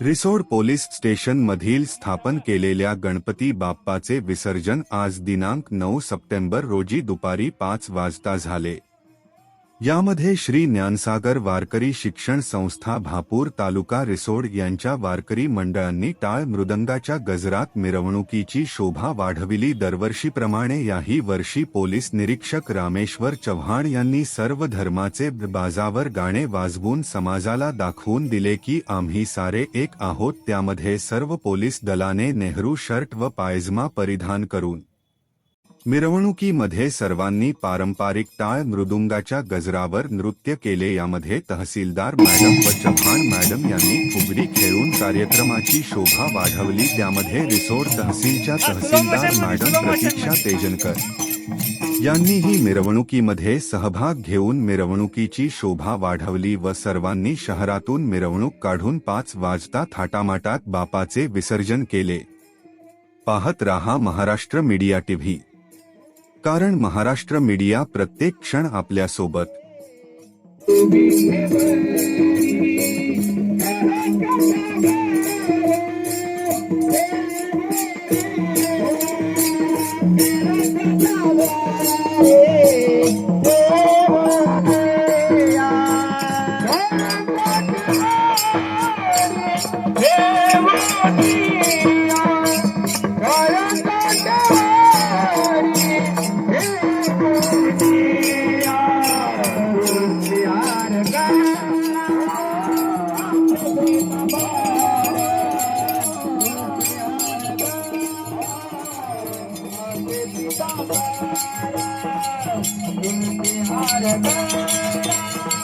Risod police स्टेशनमधील स्थापन केलेल्या गणपती बाप्पाचे विसर्जन आज दिनांक नऊ सप्टेंबर रोजी दुपारी पाच वाजता झाले. यामध्ये श्री ज्ञानसागर वारकरी शिक्षण संस्था भापूर तालुका रिसोड यांच्या वारकरी मंडळांनी टाळ मृदंगाच्या गजरात मिरवणुकीची शोभा वाढविली. दरवर्षीप्रमाणे याही वर्षी पोलीस निरीक्षक रामेश्वर चव्हाण यांनी सर्व धर्माचे बाजावर गाणे वाजवून समाजाला दाखवून दिले की आम्ही सारे एक आहोत. त्यामध्ये सर्व पोलीस दलाने नेहरू शर्ट व पायजमा परिधान करून मिरवणुकीमध्ये सर्वांनी पारंपरिक टाळ मृदुंगाच्या गजरावर नृत्य केले यामध्ये तहसीलदार मॅडम व चव्हाण मॅडम यांनी फुगडी खेळून कार्यक्रमाची शोभा वाढवली त्यामध्ये रिसोड तहसीलच्या तहसीलदार मॅडम प्रतीक्षा तेजनकर यांनीही मिरवणुकीमध्ये सहभाग घेऊन मिरवणुकीची शोभा वाढवली व सर्वांनी शहरातून मिरवणूक काढून पाच वाजता थाटामाटात बापाचे विसर्जन केले. पाहत रहा महाराष्ट्र मीडिया टीव्ही. कारण महाराष्ट्र मीडिया प्रत्येक क्षण आपल्यासोबत Yeah. Thank you.